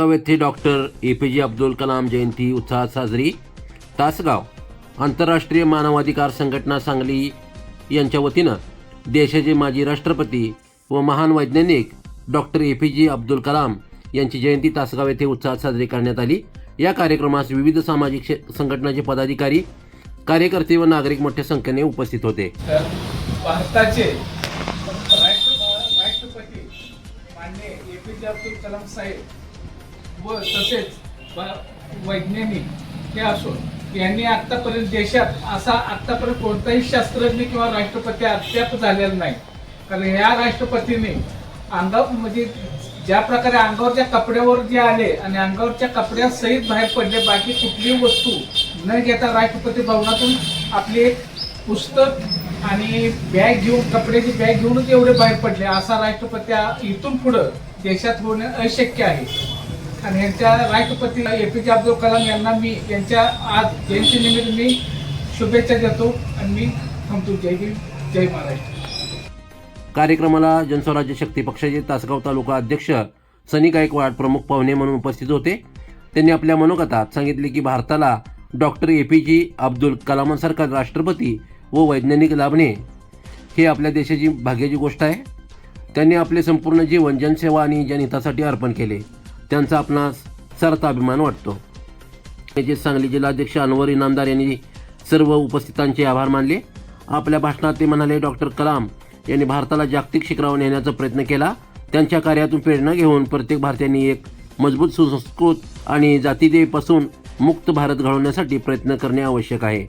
येथे doctor A P जे अब्दुल कलाम जयंती उत्साहात साजरी. तासगाव आंतरराष्ट्रीय मानवाधिकार संघटना सांगली यांच्या वतीनं देशाचे माजी राष्ट्रपती व महान वैज्ञानिक डॉक्टर ए पी जे अब्दुल कलाम यांची जयंती तासगाव येथे उत्साहात साजरी करण्यात आली. या कार्यक्रमास विविध सामाजिक संघटनाचे पदाधिकारी कार्यकर्ते व नागरिक मोठ्या संख्येने उपस्थित होते. भारताचे राष्ट्रपती ए पी जे अब्दुल कलाम साहेब व तसेच वैज्ञानिक हे असून यांनी आत्तापर्यंत देशात असा आत्तापर्यंत कोणताही शास्त्रज्ञ किंवा राष्ट्रपती अद्याप झालेला नाही. कारण ह्या राष्ट्रपतीने अंगावर म्हणजे ज्या प्रकारे अंगावरच्या कपड्यावर जे आले आणि अंगावरच्या कपड्यासहित बाहेर पडले बाकी कुठलीही वस्तू न घेता राष्ट्रपती भवनातून आपली एक पुस्तक आणि बॅग घेऊन कपड्याची बॅग घेऊनच एवढे बाहेर पडले. असा राष्ट्रपती इथून पुढं देशात होणे अशक्य आहे. आणि यांच्या राष्ट्रपती ए पी जे अब्दुल कलाम यांना मी यांच्या आज जयंतीनिमित्त मी शुभेच्छा देतो आणि मी थांबतो. जय भीम जय महाराष्ट्र. कार्यक्रमाला जनस्वराज्य शक्ती पक्षाचे तासगाव तालुका अध्यक्ष सनी गायकवाड प्रमुख पाहुणे म्हणून उपस्थित होते. त्यांनी आपल्या मनोगतात सांगितले की भारताला डॉक्टर ए पी जे अब्दुल कलामांसारखा राष्ट्रपती व वैज्ञानिक लाभणे हे आपल्या देशाची भाग्याची गोष्ट आहे. त्यांनी आपले संपूर्ण जीवन जनसेवा आणि जनहितासाठी अर्पण केले. त्यांचा आपणास सरता अभिमान वाटतो. याचे सांगली जिल्हाध्यक्ष अनवर इनामदार यांनी सर्व उपस्थितांचे आभार मानले. आपल्या भाषणात ते म्हणाले डॉक्टर कलाम यांनी भारताला जागतिक शिखरावर नेण्याचा प्रयत्न केला. त्यांच्या कार्यातून प्रेरणा घेऊन प्रत्येक भारतीयांनी एक मजबूत सुसंस्कृत आणि जातीदेवीपासून मुक्त भारत घडवण्यासाठी प्रयत्न करणे आवश्यक आहे.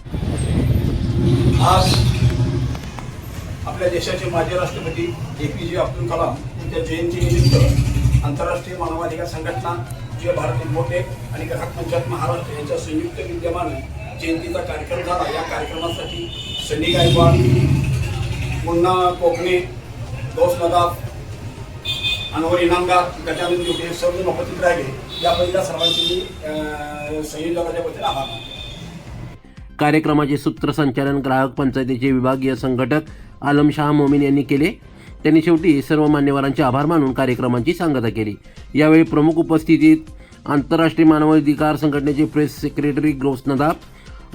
आज आपल्या देशाचे माजी राष्ट्रपती ए पी जे अब्दुल कलाम यांच्या जयंतीनिमित्त आंतरराष्ट्रीय मानवाधिकार संघटना जे भारत मोठे आणि ग्राहक पंचायत महाराष्ट्र यांच्या संयुक्त विद्यमाने जयंतीचा कार्यक्रम झाला. या कार्यक्रमासाठी सनी गायकवाड मुन्ना कोकणे गौस नदाफ अनवर इनामदार गजानन योगे हे सर्व उपस्थित राहिले. याबद्दल या सर्वांचे मी संयोजकाच्या वतीने आभार मानतो. कार्यक्रमाचे सूत्रसंचालन ग्राहक पंचायतीचे विभागीय संघटक आलमशाह मोमीन यांनी केले. त्यांनी शेवटी सर्व मान्यवरांचे आभार मानून कार्यक्रमांची सांगता केली. यावेळी प्रमुख उपस्थितीत आंतरराष्ट्रीय मानवाधिकार संघटनेचे प्रेस सेक्रेटरी ग्रोस नदाब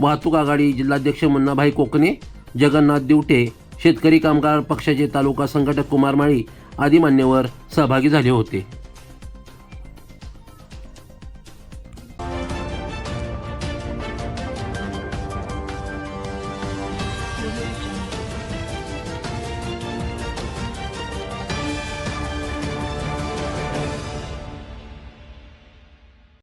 वाहतूक आघाडी जिल्हाध्यक्ष मुन्नाभाई कोकणे जगन्नाथ दिवटे शेतकरी कामगार पक्षाचे तालुका संघटक कुमार माळी आदी मान्यवर सहभागी झाले होते.